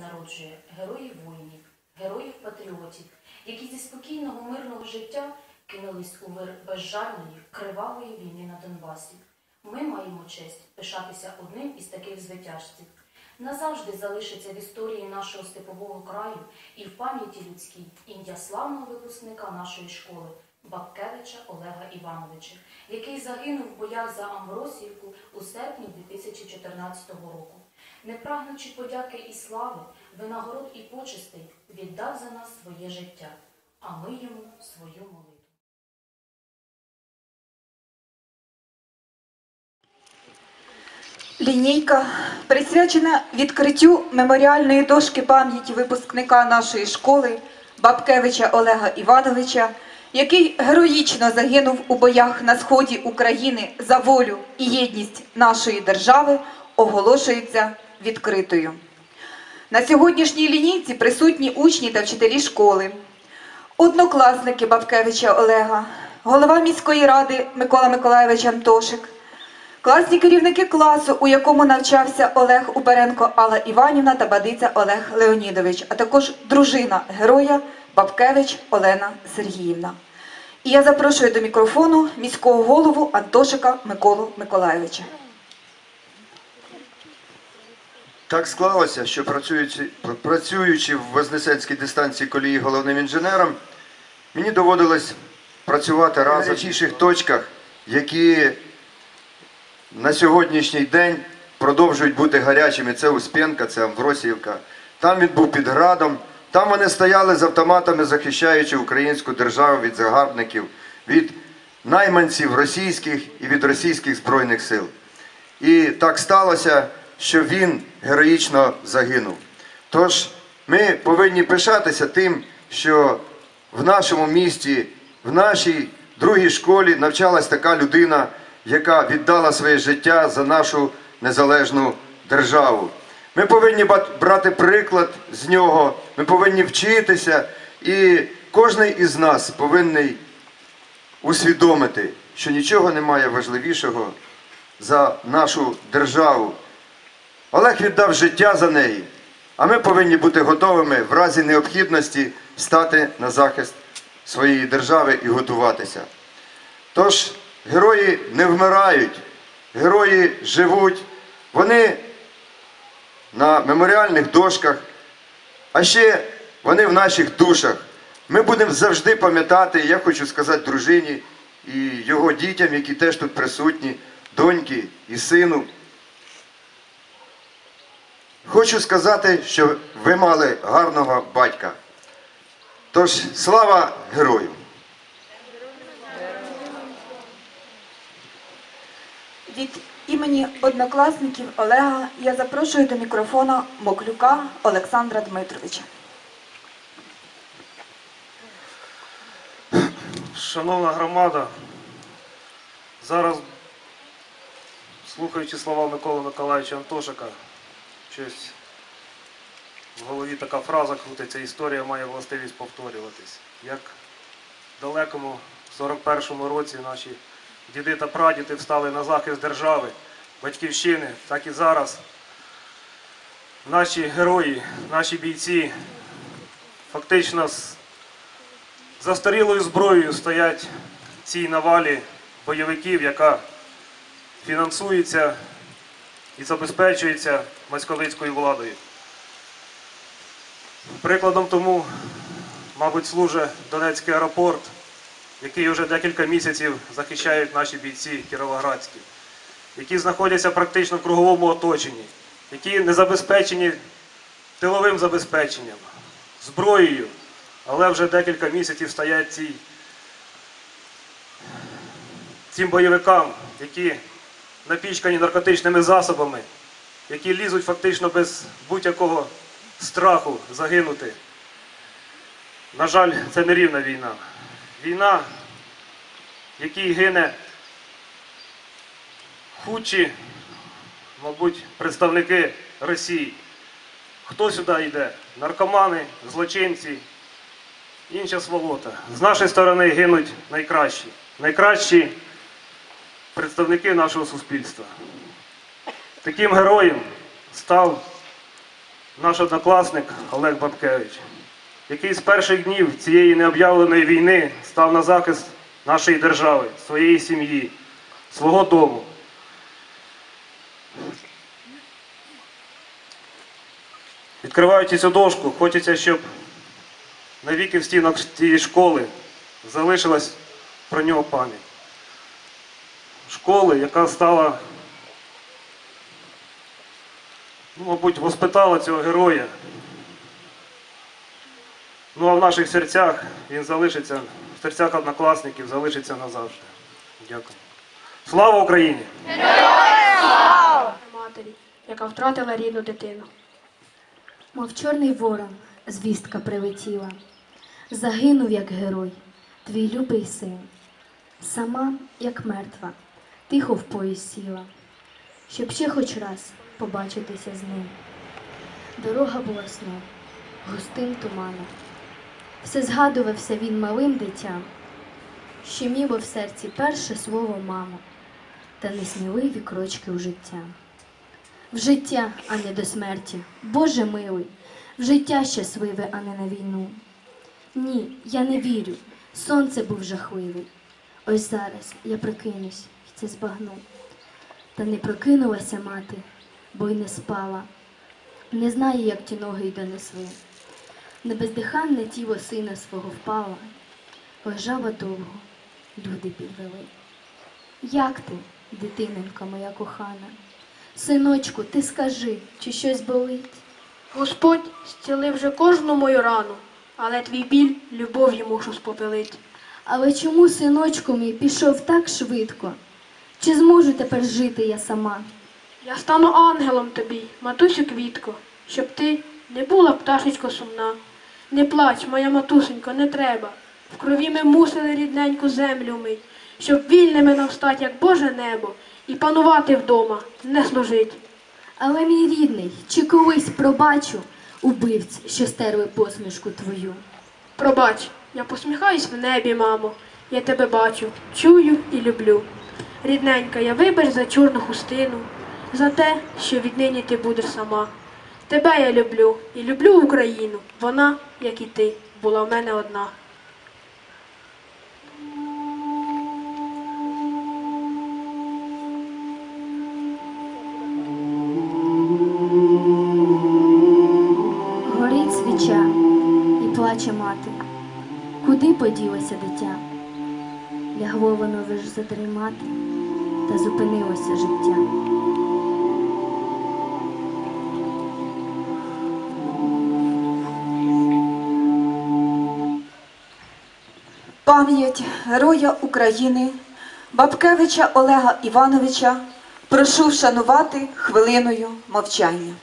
народжує героїв воїнів, героїв патріотів, які зі спокійного мирного життя кинулись у вир безжальної, кривавої війни на Донбасі. Ми маємо честь пишатися одним із таких звитяжців. Назавжди залишиться в історії нашого степового краю і в пам'яті людській ім'я славного випускника нашої школи Бабкевича Олега Івановича, який загинув в боях за Амбросівку у серпні 2014 року. Не прагнучи подяки і слави, винагород і почестей, віддав за нас своє життя, а ми йому свою молитву. Лінійка присвячена відкриттю меморіальної дошки пам'яті випускника нашої школи Бабкевича Олега Івановича, який героїчно загинув у боях на сході України за волю і єдність нашої держави, оголошується відкритою. На сьогоднішній лінійці присутні учні та вчителі школи, однокласники Бабкевича Олега, голова міської ради Микола Миколаєвич Антошик, класні керівники класу, у якому навчався Олег Уперенко Алла Іванівна та бадиця Олег Леонідович, а також дружина героя Бабкевич Олена Сергіївна. І я запрошую до мікрофону міського голову Антошика Миколу Миколаєвича. Так склалося, що працюючи, працюючи в Вознесенській дистанції колії головним інженером, мені доводилось працювати разом в найгарячіших точках, які на сьогоднішній день продовжують бути гарячими. Це Успенка, це Амвросіївка. Там він був під градом. Там вони стояли з автоматами, захищаючи українську державу від загарбників, від найманців російських і від російських збройних сил. І так сталося, що він героїчно загинув. Тож ми повинні пишатися тим, що в нашому місті, в нашій другій школі навчалась така людина, яка віддала своє життя за нашу незалежну державу. Ми повинні брати приклад з нього, ми повинні вчитися, і кожен із нас повинен усвідомити, що нічого немає важливішого за нашу державу. Олег віддав життя за неї, а ми повинні бути готовими в разі необхідності стати на захист своєї держави і готуватися. Тож герої не вмирають, герої живуть, вони на меморіальних дошках, а ще вони в наших душах. Ми будемо завжди пам'ятати, я хочу сказати дружині і його дітям, які теж тут присутні, доньки і сину. Хочу сказати, що ви мали гарного батька. Тож слава герою! Від імені однокласників Олега я запрошую до мікрофона Моклюка Олександра Дмитровича. Шановна громада, зараз, слухаючи слова Миколи Миколаївича Антошика, щось в голові така фраза крутиться, історія має властивість повторюватись. Як в далекому 41-му році наші діди та прадіди встали на захист держави, батьківщини, так і зараз наші герої, наші бійці фактично з застарілою зброєю стоять цій навалі бойовиків, яка фінансується і забезпечується московицькою владою. Прикладом тому, мабуть, служить Донецький аеропорт, який вже декілька місяців захищають наші бійці кіровоградські, які знаходяться практично в круговому оточенні, які не забезпечені тиловим забезпеченням, зброєю, але вже декілька місяців стоять ці, цим бойовикам, які напічкані наркотичними засобами, які лізуть фактично без будь-якого страху загинути. На жаль, це не рівна війна. Війна, в якій гине худші, мабуть, представники Росії. Хто сюди йде? Наркомани, злочинці, інша сволота. З нашої сторони гинуть найкращі. Найкращі представники нашого суспільства. Таким героєм став наш однокласник Олег Бабкевич, який з перших днів цієї необ'явленої війни став на захист нашої держави, своєї сім'ї, свого дому. Відкриваючи цю дошку, хочеться, щоб навіки в стінах цієї школи залишилась про нього пам'ять. Школи, яка стала, ну, мабуть, воспитала цього героя. Ну а в наших серцях він залишиться, в серцях однокласників залишиться назавжди. Дякую. Слава Україні! матері, яка втратила рідну дитину. Мов чорний ворон, звістка прилетіла. Загинув, як герой, твій любий син. Сама, як мертва, тихо в поїзд сіла, щоб ще хоч раз побачитися з ним. Дорога була сном, густим туманом. Все згадувався він малим дитям, щеміло в серці перше слово мамо, та несміливі крочки у життя. В життя, а не до смерті. Боже милий, в життя щасливе, а не на війну. Ні, я не вірю. Сонце був жахливий. Ось зараз я прокинусь і це збагну. Та не прокинулася мати, бо й не спала. Не знає, як ті ноги й донесли. На бездиханне тіло сина свого впала, лежала довго, люди підвели. Як ти, дитиненька моя кохана? Синочку, ти скажи, чи щось болить? Господь зцілив вже кожну мою рану, але твій біль любов'ю мушу спопилить. Але чому, синочку мій, пішов так швидко? Чи зможу тепер жити я сама? Я стану ангелом тобі, матусю квітко, щоб ти не була пташечко сумна. Не плач, моя матусенько, не треба. В крові ми мусили рідненьку землю мить, щоб вільними нам стать, як Боже небо, і панувати вдома, не служить. Але мій рідний, чи колись пробачу убивць, що стерли посмішку твою? Пробач, я посміхаюсь в небі, мамо. Я тебе бачу, чую і люблю. Рідненька, я вибач за чорну хустину, за те, що віднині ти будеш сама. Тебе я люблю і люблю Україну. Вона, як і ти, була в мене одна. Горить свіча і плаче мати. Куди поділося дитя? Лягло воно лиш затримати, та зупинилося життя. Пам'ять Героя України Бабкевича Олега Івановича прошу вшанувати хвилиною мовчання.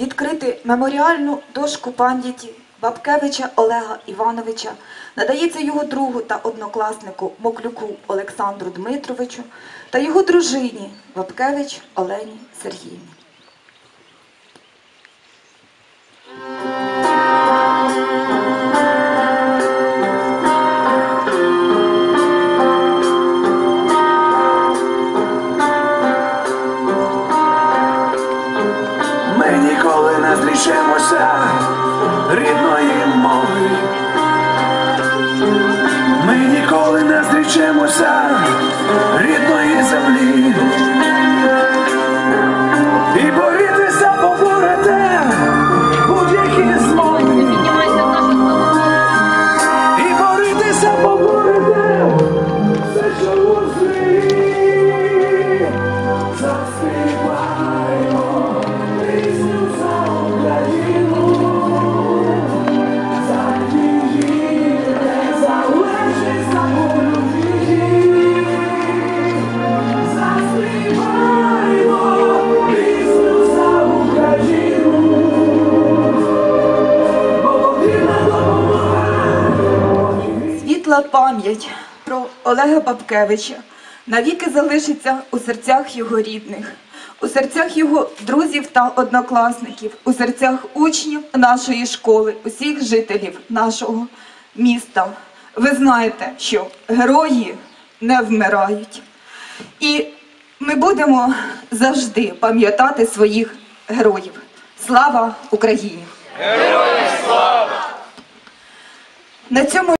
Відкрити меморіальну дошку пам'яті Бабкевича Олега Івановича надається його другу та однокласнику Моклюку Олександру Дмитровичу та його дружині Бабкевич Олені Сергіївні. 血抹杀 Світла пам'ять про Олега Бабкевича навіки залишиться у серцях його рідних, у серцях його друзів та однокласників, у серцях учнів нашої школи, усіх жителів нашого міста. Ви знаєте, що герої не вмирають. І ми будемо завжди пам'ятати своїх героїв. Слава Україні! Героям слава! На цьому